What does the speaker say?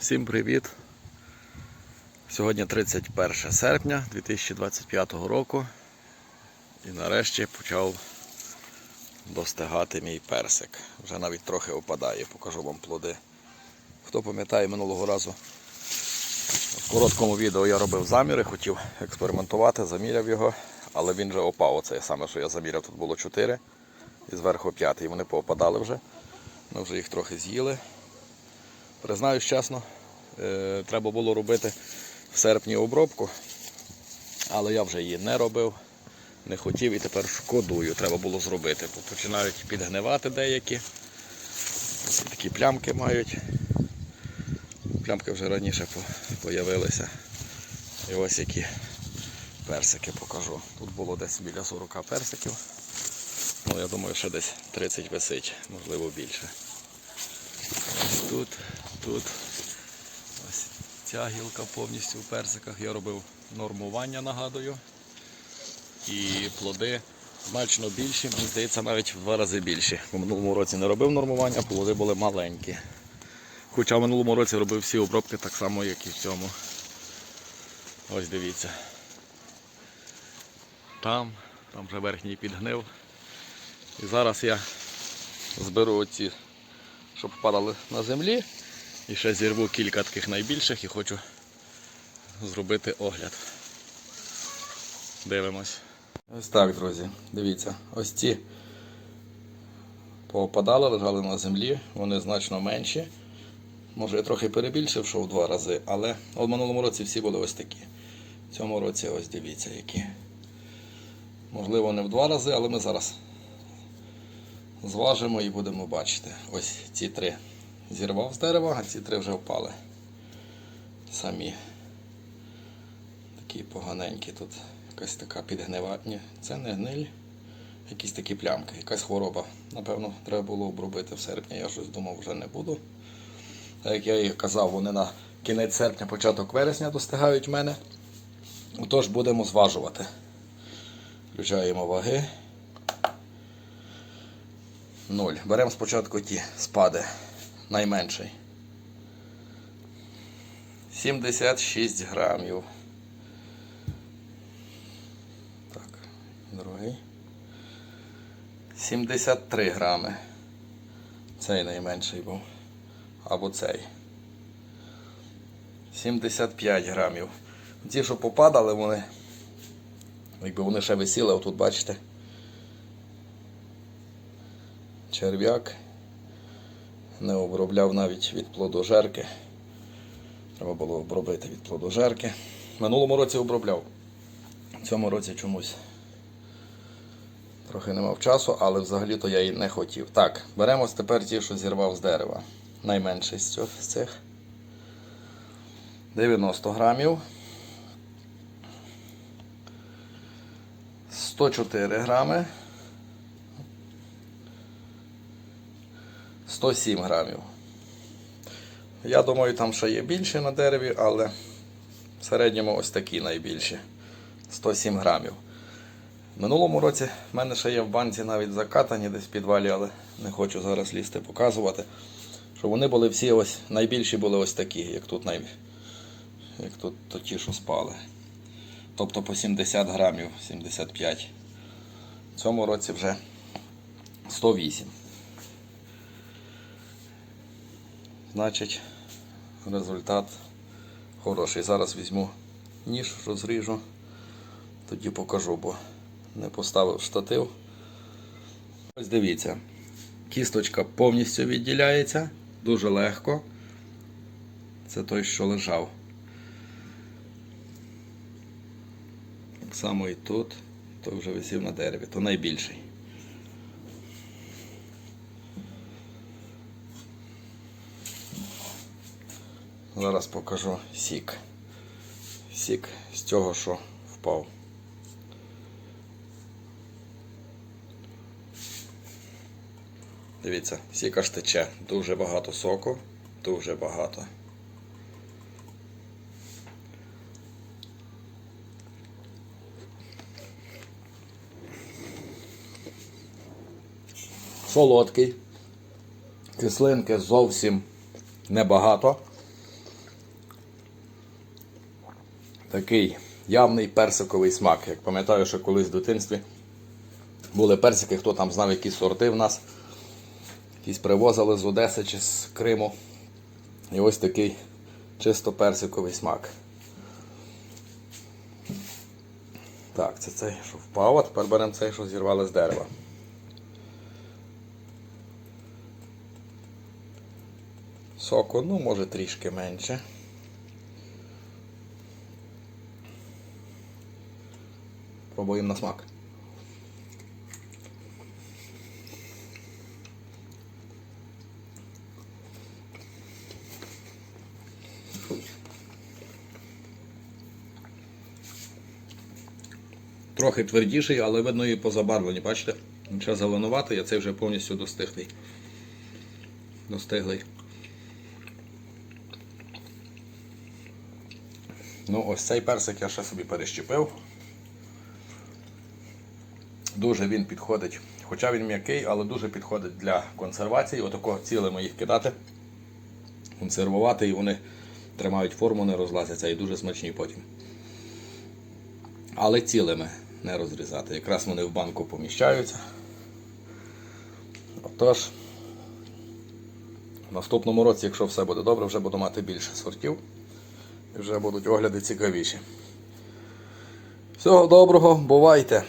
Всім привіт! Сьогодні 31 серпня 2025 року і нарешті почав достигати мій персик. Вже навіть трохи опадає, покажу вам плоди. Хто пам'ятає минулого разу в короткому відео я робив заміри, хотів експериментувати, заміряв його, але він вже опав. Оце саме, що я заміряв, тут було 4 і зверху 5. І вони поопадали вже. Ми вже їх трохи з'їли. Признаюсь чесно, е, треба було робити в серпні обробку, але я вже її не робив, не хотів і тепер шкодую, треба було зробити. Починають підгнивати деякі. Такі плямки мають. Плямки вже раніше з'явилися. І ось які персики покажу. Тут було десь біля 40 персиків. Ну, я думаю, ще десь 30 висить, можливо більше. Тут. Ось ця гілка повністю в персиках. Я робив нормування, нагадую. І плоди значно більші, мені здається, навіть в два рази більші. У минулому році не робив нормування, плоди були маленькі. Хоча в минулому році робив всі обробки так само, як і в цьому. Ось дивіться. Там, там вже верхній підгнив. І зараз я зберу оці щоб падали на землі. І ще зірву кілька таких найбільших і хочу зробити огляд. Дивимось. Ось так, друзі. Дивіться, ось ці поопадали, лежали на землі, вони значно менші. Може я трохи перебільшив, що в два рази, але в минулому році всі були ось такі. В цьому році ось дивіться які. Можливо, не в два рази, але ми зараз зважимо і будемо бачити. Ось ці три зірвав з дерева, а ці три вже впали. Самі. Такі поганенькі тут. Якась така підгнивання. Це не гниль. Якісь такі плямки, якась хвороба. Напевно, треба було обробити в серпні. Я щось думав, вже не буду. А як я і казав, вони на кінець серпня, початок вересня достигають в мене. Отож будемо зважувати. Включаємо ваги. 0. Беремо спочатку ті спади. Найменший. 76 грамів. Так, другий. 73 грами. Цей найменший був. Або цей. 75 грамів. Ті, що попадали, вони. Якби вони ще висіли, отут бачите. черв'як. Не обробляв навіть від плодожерки. Треба було обробити від плодожерки. Минулому році обробляв. В цьому році чомусь трохи не мав часу, але взагалі-то я і не хотів. Так, беремо тепер ті, що зірвав з дерева. Найменший з цих- з цих. 90 грамів. 104 грами. 107 грамів. Я думаю, там ще є більше на дереві, але в середньому ось такі найбільші. 107 грамів. Минулому році в мене ще є в банці навіть закатані десь в підвалі, але не хочу зараз лізти показувати. Що вони були всі ось найбільші були ось такі, як тут най... як тут то ті, що спали. Тобто по 70 грамів, 75. В цьому році вже 108. Значить, результат хороший. Зараз візьму ніж, розріжу, тоді покажу, бо не поставив штатив. Ось дивіться, кісточка повністю відділяється, дуже легко. Це той, що лежав. Так само і тут, той вже висів на дереві, то найбільший. Зараз покажу сік. Сік з цього, що впав. Дивіться, сік аж тече. Дуже багато соку, дуже багато. Солодкий. Кислинки зовсім небагато. Такий явний персиковий смак. Як пам'ятаю, що колись в дитинстві були персики, хто там знав, які сорти в нас. Якісь привозили з Одеси чи з Криму. І ось такий чисто персиковий смак. Так, це цей, що впав, а тепер беремо цей, що зірвали з дерева. Соку, ну, може трішки менше. Пробуємо на смак. Трохи твердіший, але видно і по забарвленню, бачите? Ще зеленуватий, а цей вже повністю достиглий. Достиглий. Ну, ось цей персик я ще собі перещепив. Дуже він підходить, хоча він м'який, але дуже підходить для консервації. Отакого цілими їх кидати, консервувати і вони тримають форму, не розлазяться і дуже смачні потім. Але цілими не розрізати. Якраз вони в банку поміщаються. Отож, в наступному році, якщо все буде добре, вже буду мати більше сортів. І вже будуть огляди цікавіші. Всього доброго, бувайте!